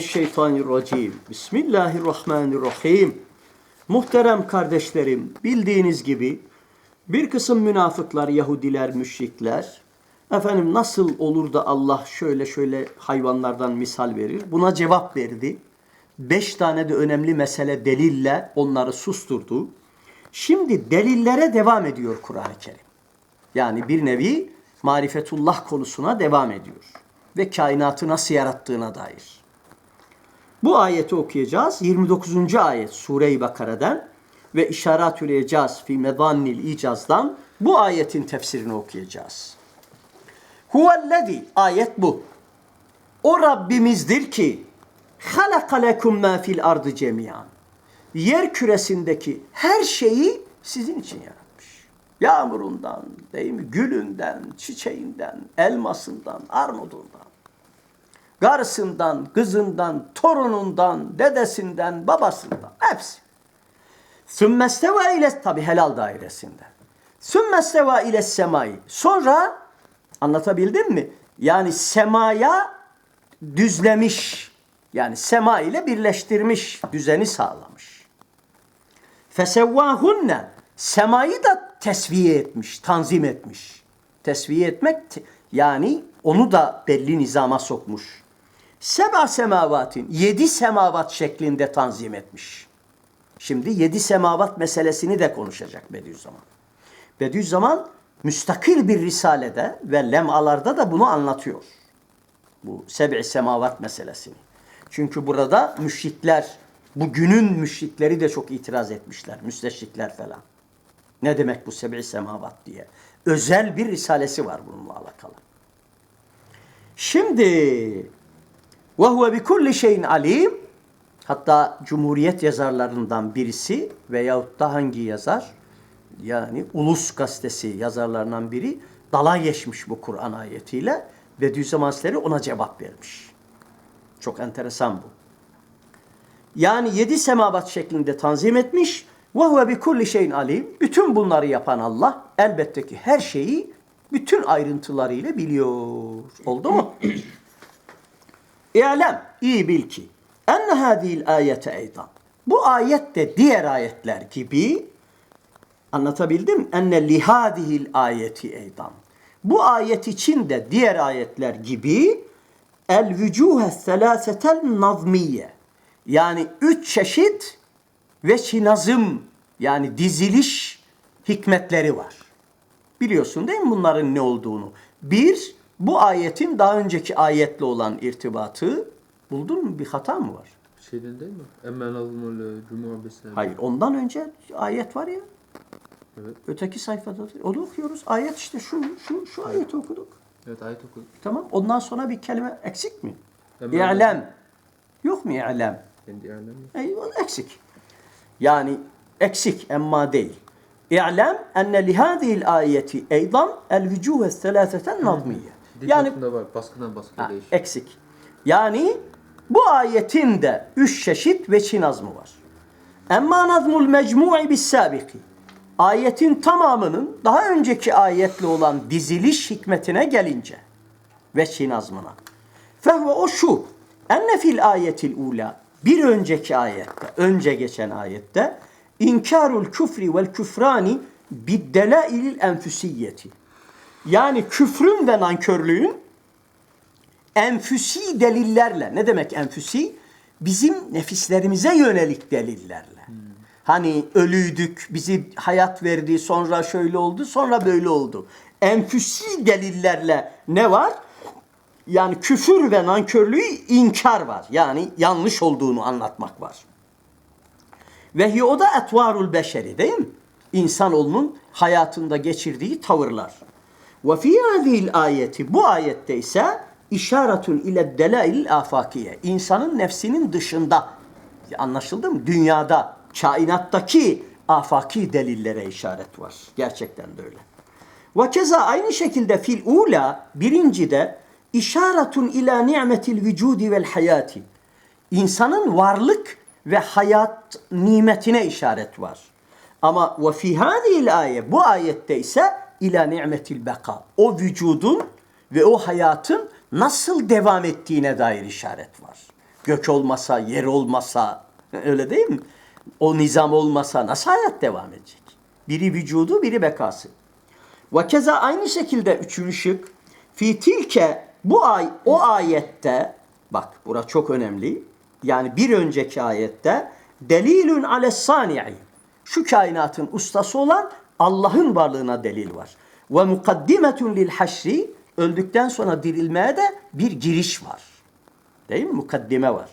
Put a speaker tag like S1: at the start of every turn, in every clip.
S1: Şeytanirracim. Bismillahirrahmanirrahim. Muhterem kardeşlerim, bildiğiniz gibi bir kısım münafıklar, Yahudiler, müşrikler efendim nasıl olur da Allah şöyle şöyle hayvanlardan misal verir? Buna cevap verdi. Beş tane de önemli mesele delille onları susturdu. Şimdi delillere devam ediyor Kur'an-ı Kerim. Yani bir nevi marifetullah konusuna devam ediyor. Ve kainatı nasıl yarattığına dair. Bu ayeti okuyacağız. 29. ayet Sure-i Bakara'dan ve İşaretül İcaz fi Medannil İcaz'dan bu ayetin tefsirini okuyacağız. Huvellezî ayet bu. O Rabbimizdir ki halaka lekum ma fil ardı cemiyan. Yer küresindeki her şeyi sizin için yaratmış. Yağmurundan, değil mi? Gülünden, çiçeğinden, elmasından, armudundan. Karısından, kızından, torunundan, dedesinden, babasından hepsi. Sümmesteva ile tabi helal dairesinde. Sümmesteva ile semai. Sonra anlatabildim mi? Yani semaya düzlemiş. Yani sema ile birleştirmiş, düzeni sağlamış. Fesevvahunne semayı da tesviye etmiş, tanzim etmiş. Tesviye etmek yani onu da belli nizama sokmuş. Seba semavatin, yedi semavat şeklinde tanzim etmiş. Şimdi yedi semavat meselesini de konuşacak Bediüzzaman. Bediüzzaman müstakil bir risalede ve lemalarda da bunu anlatıyor. Bu seb'i semavat meselesini. Çünkü burada müşrikler, bugünün müşrikleri de çok itiraz etmişler. Müsteşrikler falan. Ne demek bu seb'i semavat diye. Özel bir risalesi var bununla alakalı. Şimdi ve huve bi kulli şeyin alim hatta Cumhuriyet yazarlarından birisi veyahut da hangi yazar yani Ulus gazetesi yazarlarından biri dalay geçmiş bu Kur'an ayetiyle Bediüzzaman Hazretleri ona cevap vermiş. Çok enteresan bu. Yani yedi semavat şeklinde tanzim etmiş. Ve huve bi kulli şeyin alim. Bütün bunları yapan Allah elbette ki her şeyi bütün ayrıntılarıyla biliyor. Oldu mu? İ'lem, iyi bil ki enne hadil ayete eydan. Bu ayet de diğer ayetler gibi anlatabildim. Enne lihadihil ayeti eydan. Bu ayet için de diğer ayetler gibi el vücuhe selasetel nazmiye. Yani üç çeşit ve şinazım yani diziliş hikmetleri var. Biliyorsun değil mi bunların ne olduğunu? Bir, bu ayetin daha önceki ayetle olan irtibatı buldun mu? Bir hata mı var?
S2: Şeyden değil mi? Emmen azmul cuma beslenme.
S1: Hayır, ondan önce ayet var ya.
S2: Evet.
S1: Öteki sayfada da- onu okuyoruz. Ayet işte şu şu şu ayeti okuduk.
S2: Evet ayet okuduk.
S1: Tamam. Ondan sonra bir kelime eksik mi?
S2: Hemen-
S1: İ'lem. Yok mu i'lem?
S2: Kendi yerden mi?
S1: Ey, o eksik. Yani eksik emma değil. İ'lem enne lihâzihil ayeti eydan el vücûhe selâseten nazmiye.
S2: Dil
S1: Yani
S2: var. Baskıdan baskıya
S1: Ha,
S2: değişiyor.
S1: eksik. Yani bu ayetin de üç çeşit veçi nazmı var. Emma nazmul mecmu'i bis sabiki. Ayetin tamamının daha önceki ayetle olan diziliş hikmetine gelince veçi nazmına. Fehve o şu. Enne fil ayetil ula. Bir önceki ayette, önce geçen ayette inkarul küfri vel küfrani biddelailil enfüsiyeti. Yani küfrün ve nankörlüğün enfüsi delillerle. Ne demek enfüsi? Bizim nefislerimize yönelik delillerle. Hani ölüydük, bizi hayat verdi, sonra şöyle oldu, sonra böyle oldu. Enfüsi delillerle ne var? Yani küfür ve nankörlüğü inkar var. Yani yanlış olduğunu anlatmak var. Ve o da etvarul beşeri değil mi? İnsanoğlunun hayatında geçirdiği tavırlar. Ve fi hadhihi ayeti bu ayette ise işaretun ile delail afakiye. İnsanın nefsinin dışında anlaşıldı mı? Dünyada, kainattaki afaki delillere işaret var. Gerçekten de öyle. Ve keza aynı şekilde fil ula birincide işaretun ila ni'metil vücudi vel hayati. İnsanın varlık ve hayat nimetine işaret var. Ama ve fi hadhihi ayet bu ayette ise ila ni'metil beka. O vücudun ve o hayatın nasıl devam ettiğine dair işaret var. Gök olmasa, yer olmasa öyle değil mi? O nizam olmasa nasıl hayat devam edecek? Biri vücudu, biri bekası. Ve keza aynı şekilde üçüncü şık fi tilke bu ay o ayette bak bura çok önemli. Yani bir önceki ayette delilun ale sani'i şu kainatın ustası olan Allah'ın varlığına delil var. Ve mukaddimetun lil haşri öldükten sonra dirilmeye de bir giriş var. Değil mi? Mukaddime var.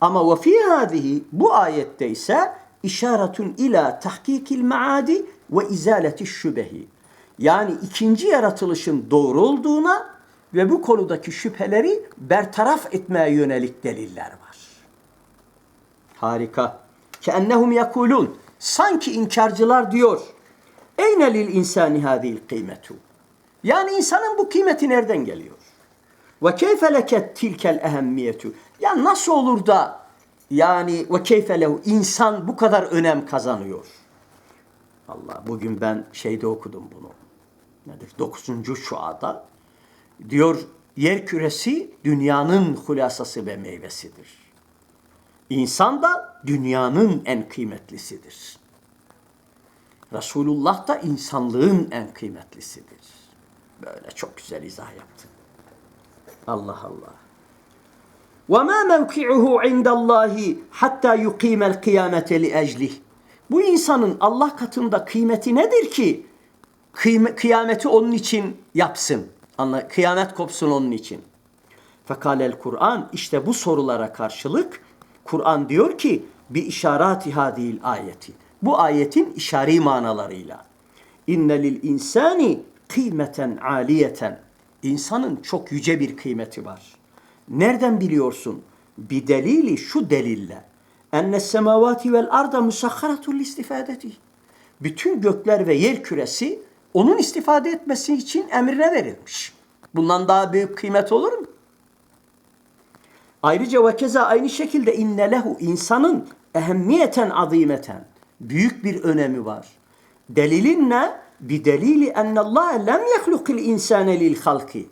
S1: Ama ve fi hadihi bu ayette ise işaretun ila tahkikil maadi ve izaleti şübehi. Yani ikinci yaratılışın doğru olduğuna ve bu konudaki şüpheleri bertaraf etmeye yönelik deliller var. Harika. Ki ennehum yekulun. Sanki inkarcılar diyor. Eyne lil insani hadil kıymetu. Yani insanın bu kıymeti nereden geliyor? Ve keyfe leket tilkel ehemmiyetu. Ya nasıl olur da yani ve keyfe insan bu kadar önem kazanıyor? Allah bugün ben şeyde okudum bunu. Nedir? Dokuzuncu şuada diyor yer küresi dünyanın hulasası ve meyvesidir. İnsan da dünyanın en kıymetlisidir. Resulullah da insanlığın en kıymetlisidir. Böyle çok güzel izah yaptı. Allah Allah. وَمَا مَوْكِعُهُ عِنْدَ اللّٰهِ حَتَّى يُقِيمَ الْقِيَامَةَ لِأَجْلِهِ Bu insanın Allah katında kıymeti nedir ki? Kıyme, kıyameti onun için yapsın. Anla, kıyamet kopsun onun için. Fekalel Kur'an işte bu sorulara karşılık Kur'an diyor ki bi işarati hadil ayeti. Bu ayetin işari manalarıyla. İnne lil insani kıymeten aliyeten. İnsanın çok yüce bir kıymeti var. Nereden biliyorsun? Bir delili şu delille. Enne semavati vel arda musahharatun istifadeti. Bütün gökler ve yer küresi onun istifade etmesi için emrine verilmiş. Bundan daha büyük kıymet olur mu? Ayrıca ve keza aynı şekilde inne lehu insanın ehemmiyeten azimeten büyük bir önemi var. Delilin ne? Bir delili ennallâhe lem yehlukil insane lil halki.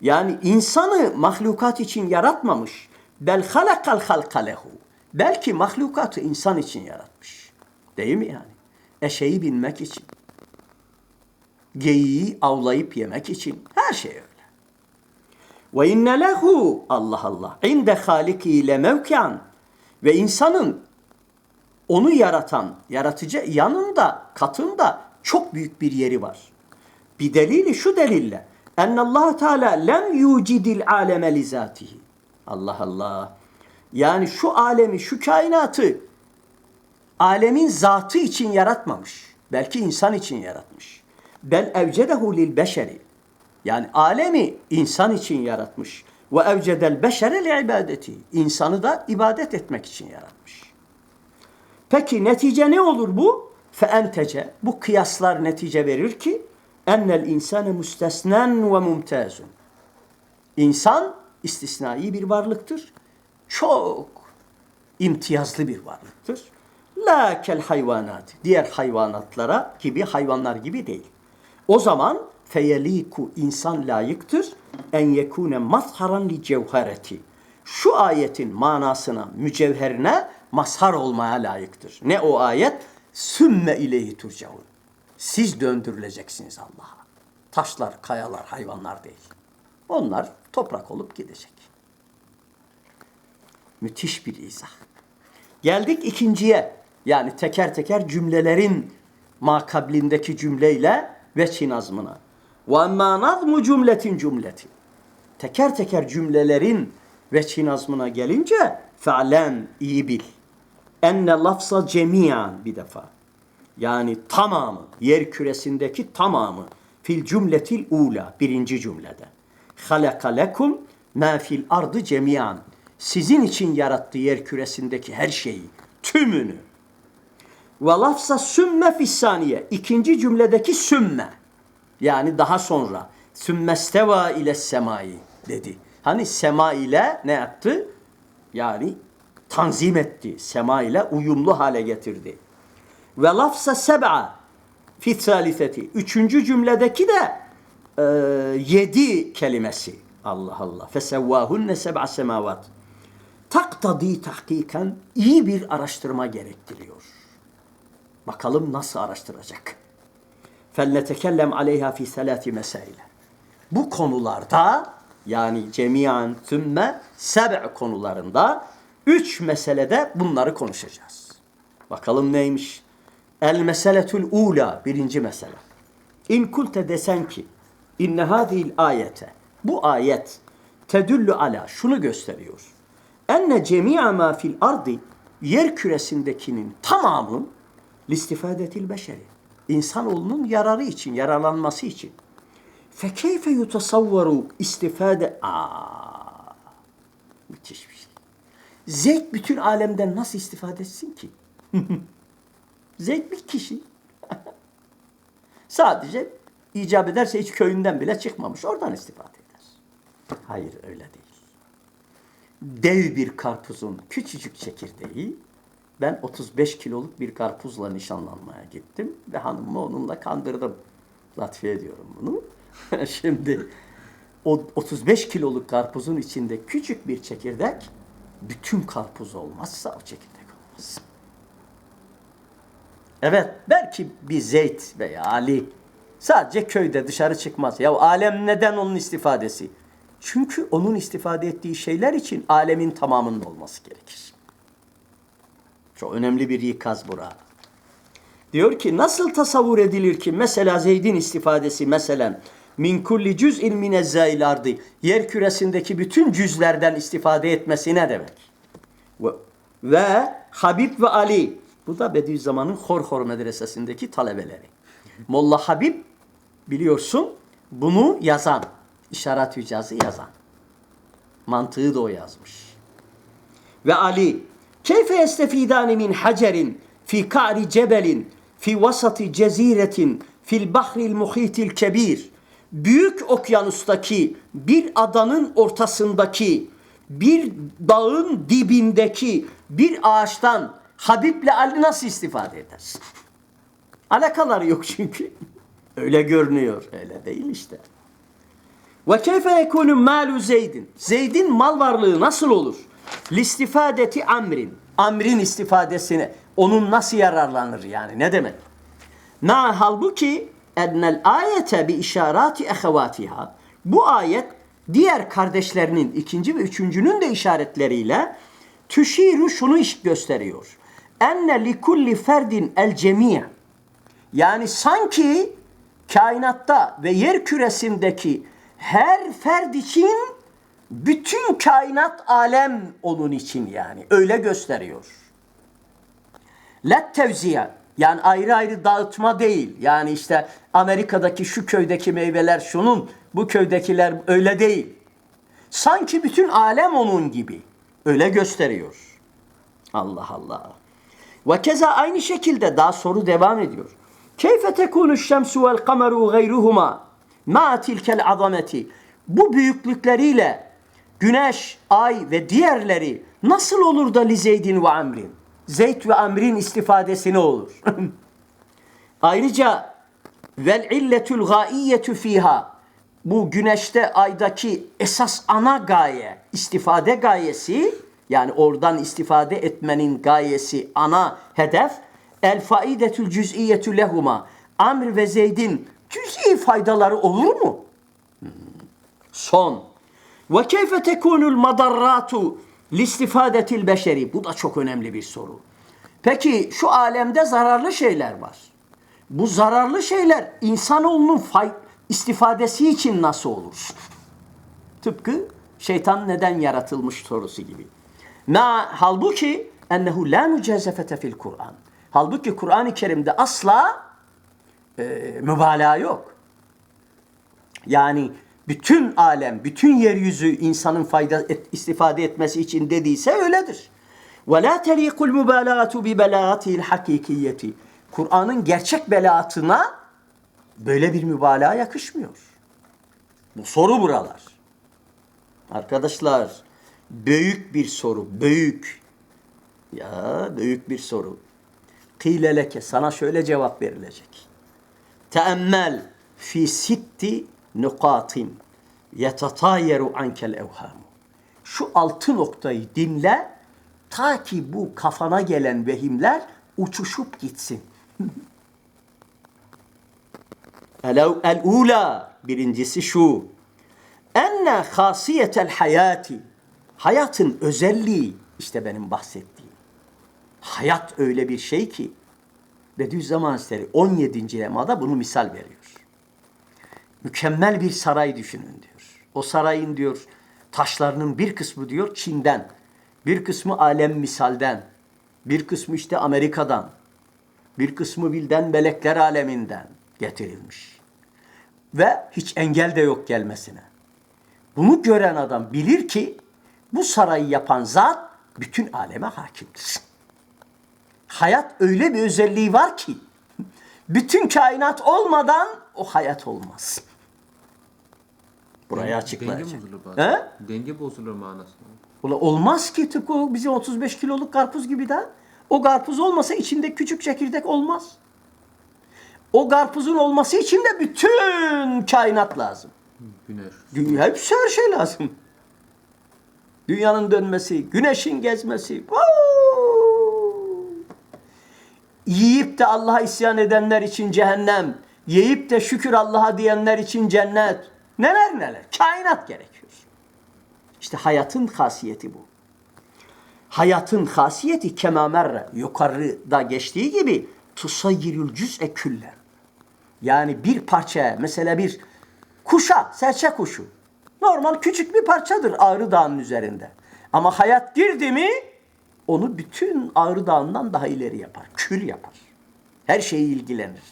S1: Yani insanı mahlukat için yaratmamış. Bel halakal halka lehu. Belki mahlukatı insan için yaratmış. Değil mi yani? Eşeği binmek için. Geyiği avlayıp yemek için. Her şey öyle. Ve inne lehu Allah Allah inde haliki le mevkian ve insanın onu yaratan, yaratıcı yanında, katında çok büyük bir yeri var. Bir delili şu delille. En Allah Teala lem yucidil aleme li zatihi. Allah Allah. Yani şu alemi, şu kainatı alemin zatı için yaratmamış. Belki insan için yaratmış. Bel evcedehu lil beşeri. Yani alemi insan için yaratmış. Ve evcedel beşere li ibadeti. İnsanı da ibadet etmek için yaratmış. Peki netice ne olur bu? Fe entece. Bu kıyaslar netice verir ki ennel insane müstesnen ve mumtazun. İnsan istisnai bir varlıktır. Çok imtiyazlı bir varlıktır. La kel hayvanat. Diğer hayvanatlara gibi hayvanlar gibi değil. O zaman feyeliku insan layıktır en yekune mazharan li cevhereti. Şu ayetin manasına, mücevherine mazhar olmaya layıktır. Ne o ayet? Sümme ileyhi turcaun. Siz döndürüleceksiniz Allah'a. Taşlar, kayalar, hayvanlar değil. Onlar toprak olup gidecek. Müthiş bir izah. Geldik ikinciye. Yani teker teker cümlelerin makablindeki cümleyle ve Çin azmına. Emmâ nazmu cümletin cümletin. Teker teker cümlelerin ve Çin azmına gelince fe'lem iyi bil. Enne lafza cemiyan bir defa. Yani tamamı, yer küresindeki tamamı fil cümletil ula birinci cümlede. Halaka lekum ma fil ardı cemiyan. Sizin için yarattı yer küresindeki her şeyi, tümünü. Ve lafza sümme fissaniye. ikinci cümledeki sümme. Yani daha sonra. Sümmesteva ile semai dedi. Hani sema ile ne yaptı? Yani tanzim etti. Sema ile uyumlu hale getirdi. Ve lafza seb'a fit saliseti. Üçüncü cümledeki de e, yedi kelimesi. Allah Allah. Fesevvâhunne seb'a semavat. Taktadi tahkiken iyi bir araştırma gerektiriyor. Bakalım nasıl araştıracak? Felnetekellem aleyha fi selati mesaile. Bu konularda yani cemiyan tümme seb' konularında üç meselede bunları konuşacağız. Bakalım neymiş? El meseletul ula birinci mesele. İn kulte desen ki inne hadihil ayete bu ayet tedüllü ala şunu gösteriyor. Enne cemi'a ma fil ardi yer küresindekinin tamamı listifadetil beşeri. İnsanoğlunun yararı için, yararlanması için. Fekeyfe yutasavvaru istifade... Aa, müthiş Zeyd bütün alemden nasıl istifade etsin ki? Zeyd bir kişi. Sadece icap ederse hiç köyünden bile çıkmamış. Oradan istifade eder. Hayır öyle değil. Dev bir karpuzun küçücük çekirdeği ben 35 kiloluk bir karpuzla nişanlanmaya gittim ve hanımımı onunla kandırdım. Latife ediyorum bunu. Şimdi o 35 kiloluk karpuzun içinde küçük bir çekirdek bütün karpuz olmazsa o çekirdek olmaz. Evet belki bir Zeyd veya Ali sadece köyde dışarı çıkmaz. Ya alem neden onun istifadesi? Çünkü onun istifade ettiği şeyler için alemin tamamının olması gerekir. Çok önemli bir ikaz bura. Diyor ki nasıl tasavvur edilir ki mesela Zeyd'in istifadesi mesela min kulli cüz'in minezzail ardı yer küresindeki bütün cüzlerden istifade etmesi ne demek? Ve, ve Habib ve Ali bu da Bediüzzaman'ın Horhor medresesindeki talebeleri. Molla Habib biliyorsun bunu yazan, işaret hücazı yazan. Mantığı da o yazmış. Ve Ali keyfe yestefidani min hacerin fi ka'ri cebelin fi vasati ceziretin fil bahril muhitil kebir büyük okyanustaki bir adanın ortasındaki bir dağın dibindeki bir ağaçtan Habib'le Ali nasıl istifade edersin? Alakaları yok çünkü. Öyle görünüyor. Öyle değil işte. Ve keyfe yekunu malu Zeydin. Zeyd'in mal varlığı nasıl olur? Listifadeti amrin. Amrin istifadesine. Onun nasıl yararlanır yani? Ne demek? Na halbuki ennel ayete bi işarati ehevatiha. Bu ayet diğer kardeşlerinin ikinci ve üçüncünün de işaretleriyle tüşiru şunu gösteriyor. Enne li kulli ferdin el cemiye. Yani sanki kainatta ve yer küresindeki her ferd için bütün kainat alem onun için yani öyle gösteriyor. Let tevziye yani ayrı ayrı dağıtma değil. Yani işte Amerika'daki şu köydeki meyveler şunun, bu köydekiler öyle değil. Sanki bütün alem onun gibi. Öyle gösteriyor. Allah Allah. Ve keza aynı şekilde daha soru devam ediyor. Keyfe tekunu şemsu vel kameru gayruhuma ma tilkel azameti. Bu büyüklükleriyle güneş, ay ve diğerleri nasıl olur da li Zeydin ve Amrin? Zeyd ve Amrin istifadesi ne olur? Ayrıca vel illetül gaiyetu fiha bu güneşte aydaki esas ana gaye, istifade gayesi yani oradan istifade etmenin gayesi, ana hedef el faidetül cüz'iyetü lehuma. Amr ve Zeyd'in cüz'i faydaları olur mu? Son. Ve keyfe tekunul madarratu listifadetil beşeri. Bu da çok önemli bir soru. Peki şu alemde zararlı şeyler var. Bu zararlı şeyler insanoğlunun fay istifadesi için nasıl olur? Tıpkı şeytan neden yaratılmış sorusu gibi. Ma halbuki ennehu la mücazefete fil Kur'an. Halbuki Kur'an-ı Kerim'de asla e, mübalağa yok. Yani bütün alem, bütün yeryüzü insanın fayda et, istifade etmesi için dediyse öyledir. Ve la terikul mübalağatu bi belâtil hakikiyeti. Kur'an'ın gerçek belaatına böyle bir mübalağa yakışmıyor. Bu soru buralar. Arkadaşlar büyük bir soru, büyük. Ya büyük bir soru. Kıyle leke sana şöyle cevap verilecek. Teemmel fi sitti nukatin yetatayeru ankel evhamu. şu altı noktayı dinle ta ki bu kafana gelen vehimler uçuşup gitsin. El- El-ula birincisi şu. Enne hasiyetel hayati. Hayatın özelliği işte benim bahsettiğim. Hayat öyle bir şey ki Bediüzzaman Hazretleri 17. lemada bunu misal veriyor. Mükemmel bir saray düşünün diyor. O sarayın diyor taşlarının bir kısmı diyor Çin'den, bir kısmı alem misalden, bir kısmı işte Amerika'dan, bir kısmı bilden melekler aleminden getirilmiş. Ve hiç engel de yok gelmesine. Bunu gören adam bilir ki bu sarayı yapan zat bütün aleme hakimdir. Hayat öyle bir özelliği var ki bütün kainat olmadan o hayat olmaz. Burayı
S2: Denge
S1: açıklayacağım.
S2: bozulur bazen.
S1: He?
S2: Denge bozulur manasında.
S1: Ula olmaz ki tıpkı o bizim 35 kiloluk karpuz gibi de. O karpuz olmasa içinde küçük çekirdek olmaz. O karpuzun olması için de bütün kainat lazım.
S2: Güneş.
S1: Dünya hepsi her şey lazım. Dünyanın dönmesi, güneşin gezmesi. Vuu! Yiyip de Allah'a isyan edenler için cehennem, yiyip de şükür Allah'a diyenler için cennet. Neler neler. Kainat gerekiyor. İşte hayatın hasiyeti bu. Hayatın hasiyeti kemamerre yukarıda geçtiği gibi tusayyirül cüz'e küllen. Yani bir parça mesela bir kuşa, serçe kuşu. Normal küçük bir parçadır Ağrı Dağı'nın üzerinde. Ama hayat girdi mi onu bütün Ağrı Dağı'ndan daha ileri yapar. Kül yapar. Her şeyi ilgilenir.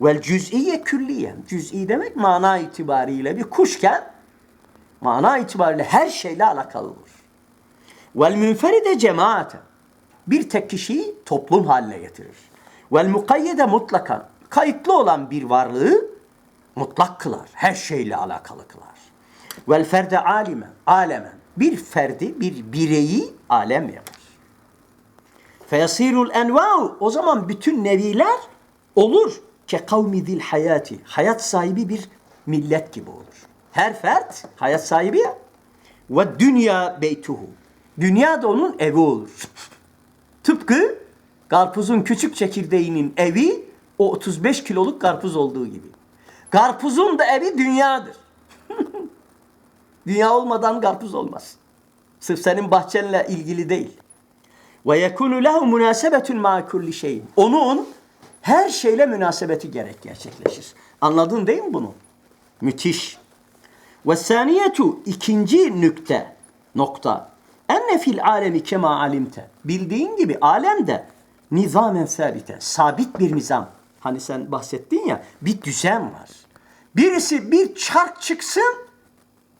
S1: Vel cüz'iye külliyen. Cüz'i demek mana itibariyle bir kuşken mana itibariyle her şeyle alakalı olur. Vel münferide cemaaten. Bir tek kişiyi toplum haline getirir. Vel mukayyede mutlakan. Kayıtlı olan bir varlığı mutlak kılar. Her şeyle alakalı kılar. Vel ferde alimen. Alemen. Bir ferdi, bir bireyi alem yapar. Feyasirul enva'u. O zaman bütün neviler olur. Ke kavmi zil hayati. Hayat sahibi bir millet gibi olur. Her fert hayat sahibi ya. Ve dünya beytuhu. Dünya da onun evi olur. Tıpkı karpuzun küçük çekirdeğinin evi o 35 kiloluk karpuz olduğu gibi. Karpuzun da evi dünyadır. Dünya olmadan karpuz olmaz. Sırf senin bahçenle ilgili değil. Ve yekunu lehu münasebetun ma kulli şeyin. Onun her şeyle münasebeti gerek gerçekleşir. Anladın değil mi bunu? Müthiş. Ve saniyetu ikinci nükte nokta. Enne fil alemi kema alimte. Bildiğin gibi alemde nizamen sabite. Sabit bir nizam. Hani sen bahsettin ya bir düzen var. Birisi bir çark çıksın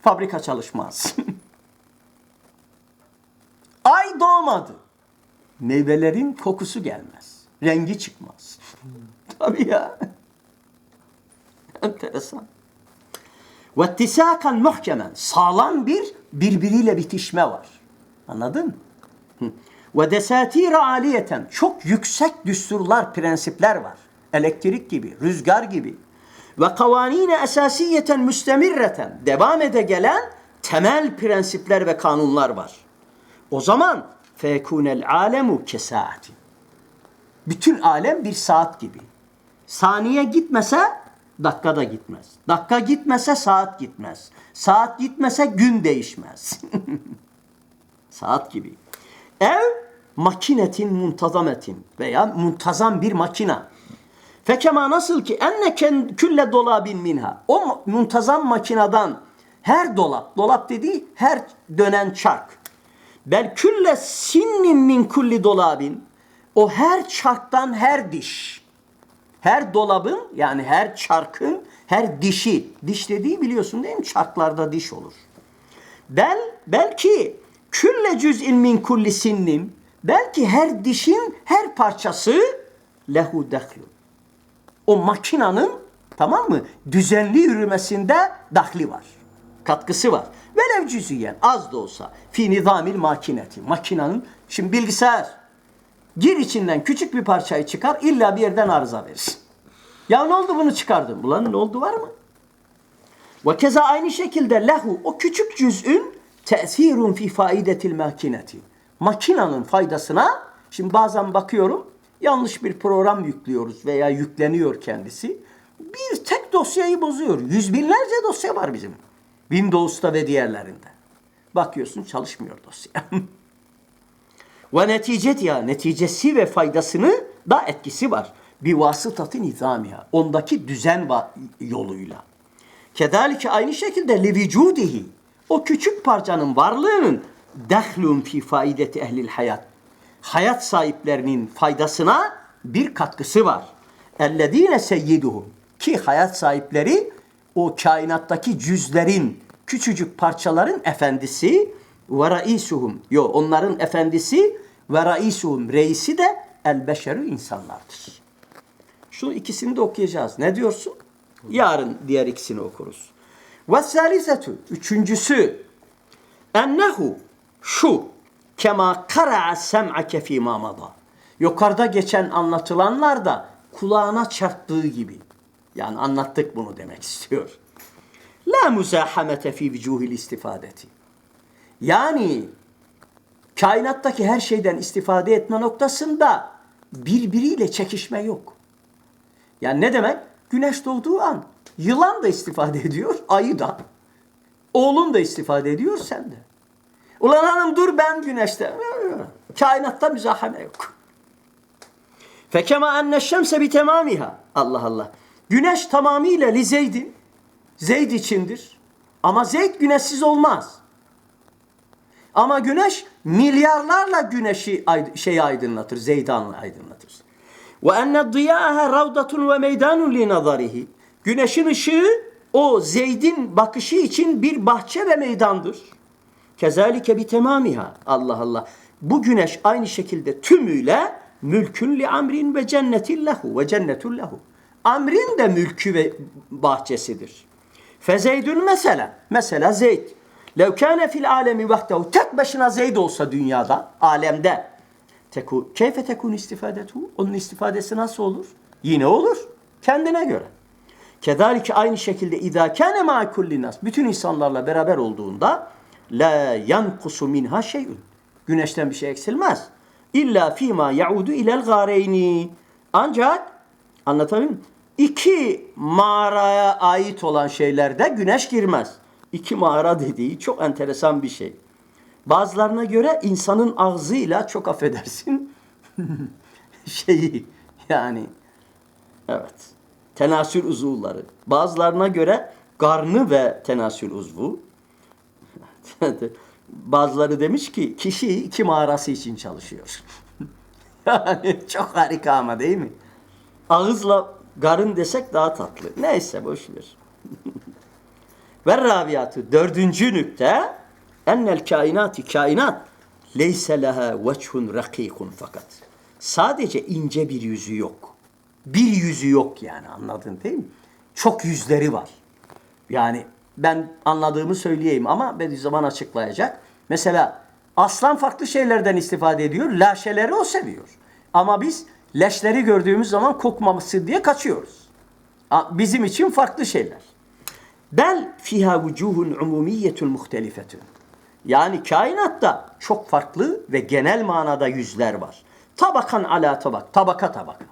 S1: fabrika çalışmaz. Ay doğmadı. Meyvelerin kokusu gelmez. Rengi çıkmaz. Tabii ya. Enteresan. İttisakan muhkemen. Sağlam bir birbiriyle bitişme var. Anladın mı? Desatire aliyeten. Çok yüksek düsturlar, prensipler var. Elektrik gibi, rüzgar gibi. Ve kavanine esasiyeten müstemirreten. Devam ede gelen temel prensipler ve kanunlar var. O zaman fekunel alemu kesaati. Bütün alem bir saat gibi. Saniye gitmese dakika da gitmez. Dakika gitmese saat gitmez. Saat gitmese gün değişmez. saat gibi. Ev makinetin muntazametin veya muntazam bir makina. Fekema nasıl ki enne külle dolabin minha. O mu- muntazam makineden her dolap, dolap dediği her dönen çark. Bel külle sinnin min kulli dolabin. O her çarktan her diş. Her dolabın yani her çarkın her dişi. Diş dediği biliyorsun değil mi? Çarklarda diş olur. Bel belki külle cüz'in min kulli sinnin. Belki her dişin her parçası lehu dehlu. O makinanın tamam mı? Düzenli yürümesinde dahli var. Katkısı var. Velev cüz'iyen az da olsa fi nizamil makineti. Makinanın şimdi bilgisayar gir içinden küçük bir parçayı çıkar illa bir yerden arıza verir. Ya ne oldu bunu çıkardım? Ulan ne oldu var mı? Ve keza aynı şekilde lehu o küçük cüz'ün tesirun fi faidetil makineti. Makinanın faydasına şimdi bazen bakıyorum yanlış bir program yüklüyoruz veya yükleniyor kendisi. Bir tek dosyayı bozuyor. Yüz binlerce dosya var bizim. Windows'ta ve diğerlerinde. Bakıyorsun çalışmıyor dosya. Ve neticet ya neticesi ve faydasını da etkisi var. Bir vasıtatı nizamiha. Ondaki düzen yoluyla. Kedalike aynı şekilde li vücudihi. O küçük parçanın varlığının dehlun fi faideti ehlil hayat. Hayat sahiplerinin faydasına bir katkısı var. Ellezine seyyiduhum. Ki hayat sahipleri o kainattaki cüzlerin, küçücük parçaların efendisi ve raisuhum. Yo onların efendisi ve raisuhum. Reisi de el beşerü insanlardır. Şu ikisini de okuyacağız. Ne diyorsun? Yarın diğer ikisini okuruz. Ve salisetu. Üçüncüsü. Ennehu şu kema kara'a sem'ake fîmâ mada. Yukarıda geçen anlatılanlar da kulağına çarptığı gibi. Yani anlattık bunu demek istiyor. La muzahamete fi vücuhil istifadeti. Yani kainattaki her şeyden istifade etme noktasında birbiriyle çekişme yok. Yani ne demek? Güneş doğduğu an yılan da istifade ediyor, ayı da. Oğlun da istifade ediyor, sen de. Ulan hanım dur ben güneşte. Kainatta müzahame yok. Fekema enne şemse bi temamiha. Allah Allah. Güneş tamamıyla li Zeyd'in. Zeyd içindir. Ama Zeyd güneşsiz olmaz. Ama güneş milyarlarla güneşi şey aydınlatır, Zeydan'ı aydınlatır. Ve enne diyâhe ravdatun ve meydanun li nazarihi. Güneşin ışığı o Zeyd'in bakışı için bir bahçe ve meydandır. Kezalike bi temamiha. Allah Allah. Bu güneş aynı şekilde tümüyle mülkün li amrin ve cennetin lehu ve cennetun lehu. Amrin de mülkü ve bahçesidir. Fezeydün mesela. Mesela Zeyd. Lev kâne fil alemi vahdehu. Tek başına Zeyd olsa dünyada, alemde. Teku, keyfe tekun istifadetu? Onun istifadesi nasıl olur? Yine olur. Kendine göre. Kedalike aynı şekilde idâ kâne kulli nas. Bütün insanlarla beraber olduğunda la yankusu minha şey'un. Güneşten bir şey eksilmez. İlla fîmâ yaudu ilel gâreyni. Ancak anlatabiliyor muyum? İki mağaraya ait olan şeylerde güneş girmez. İki mağara dediği çok enteresan bir şey. Bazılarına göre insanın ağzıyla çok affedersin şeyi yani evet tenasül uzuvları. Bazılarına göre karnı ve tenasül uzvu. Bazıları demiş ki kişi iki mağarası için çalışıyor. yani çok harika ama değil mi? Ağızla garın desek daha tatlı. Neyse boş ver. Ve rabiyatı dördüncü nükte ennel kainati kainat leyse leha vechun rakikun fakat. Sadece ince bir yüzü yok. Bir yüzü yok yani anladın değil mi? Çok yüzleri var. Yani ben anladığımı söyleyeyim ama Bediüzzaman açıklayacak. Mesela aslan farklı şeylerden istifade ediyor. Laşeleri o seviyor. Ama biz leşleri gördüğümüz zaman kokmaması diye kaçıyoruz. Bizim için farklı şeyler. Bel fiha vucuhun umumiyetun muhtelifetun. Yani kainatta çok farklı ve genel manada yüzler var. Tabakan ala tabak, tabaka tabaka.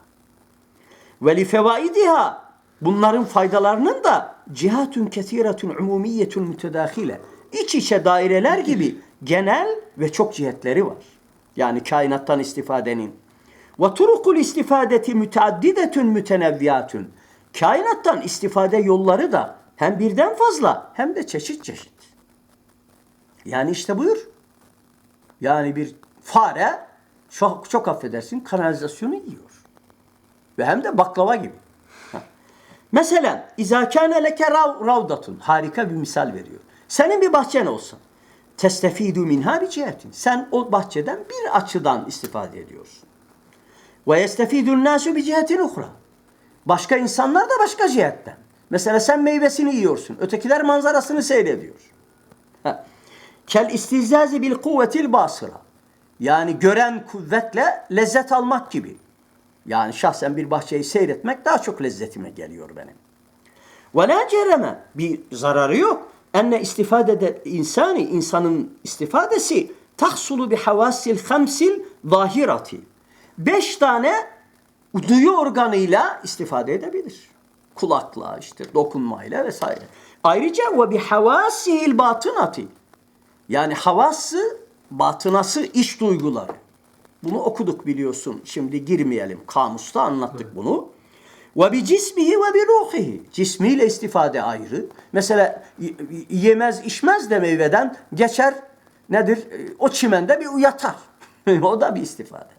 S1: Ve li fevaidiha bunların faydalarının da cihatun kesiretun umumiyetun mütedahile. İç içe daireler gibi genel ve çok cihetleri var. Yani kainattan istifadenin. Ve turukul istifadeti müteaddidetun mütenevviyatun. Kainattan istifade yolları da hem birden fazla hem de çeşit çeşit. Yani işte buyur. Yani bir fare çok, çok affedersin kanalizasyonu yiyor. Ve hem de baklava gibi. Heh. Mesela izâ kâne leke rav- ravdatun. Harika bir misal veriyor. Senin bir bahçen olsun. Testefidü minha bir cihetin. Sen o bahçeden bir açıdan istifade ediyorsun. Ve yestefidun nasu bir cihetin uhra. Başka insanlar da başka cihetten. Mesela sen meyvesini yiyorsun. Ötekiler manzarasını seyrediyor. Kel istizazi bil kuvvetil basıra. Yani gören kuvvetle lezzet almak gibi. Yani şahsen bir bahçeyi seyretmek daha çok lezzetime geliyor benim. Ve la cereme bir zararı yok. enne istifadede insani insanın istifadesi tahsulu bi havasil hamsil zahirati. Beş tane duyu organıyla istifade edebilir. Kulakla, işte dokunmayla vesaire. Ayrıca ve bi havasihil batınati. Yani havası, batınası iç duyguları. Bunu okuduk biliyorsun. Şimdi girmeyelim. Kamusta anlattık bunu. Ve bi cismihi ve bi ruhihi. Cismiyle istifade ayrı. Mesela yemez içmez de meyveden geçer nedir? E, O çimende bir uyatar. o da bir istifade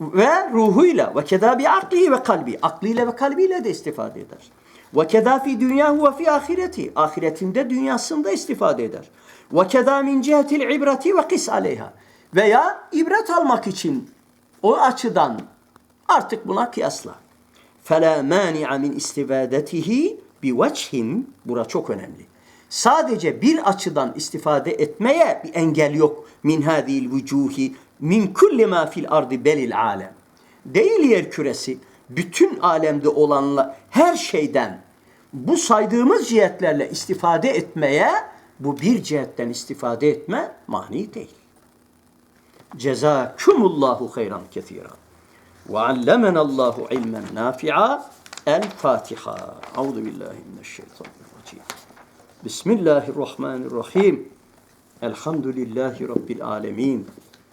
S1: ve ruhuyla ve keda bi akli ve kalbi aklıyla ve kalbiyle de istifade eder. Ve keda fi dünyahu ve fi ahireti ahiretinde dünyasında istifade eder. Ve keda min cihetil ibreti ve kis aleyha veya ibret almak için o açıdan artık buna kıyasla. Fela mani'a min istifadetihi bi vechin bura çok önemli. Sadece bir açıdan istifade etmeye bir engel yok. Min hadil vucuhi min kulli ma fil ardi belil alem. Değil yer küresi bütün alemde olanla her şeyden bu saydığımız cihetlerle istifade etmeye bu bir cihetten istifade etme mani değil. Cezakumullahu hayran kethira. Ve allemenallahu ilmen nafi'a. El Fatiha. Auzu billahi mineşşeytanirracim. Bismillahirrahmanirrahim. Elhamdülillahi rabbil alamin.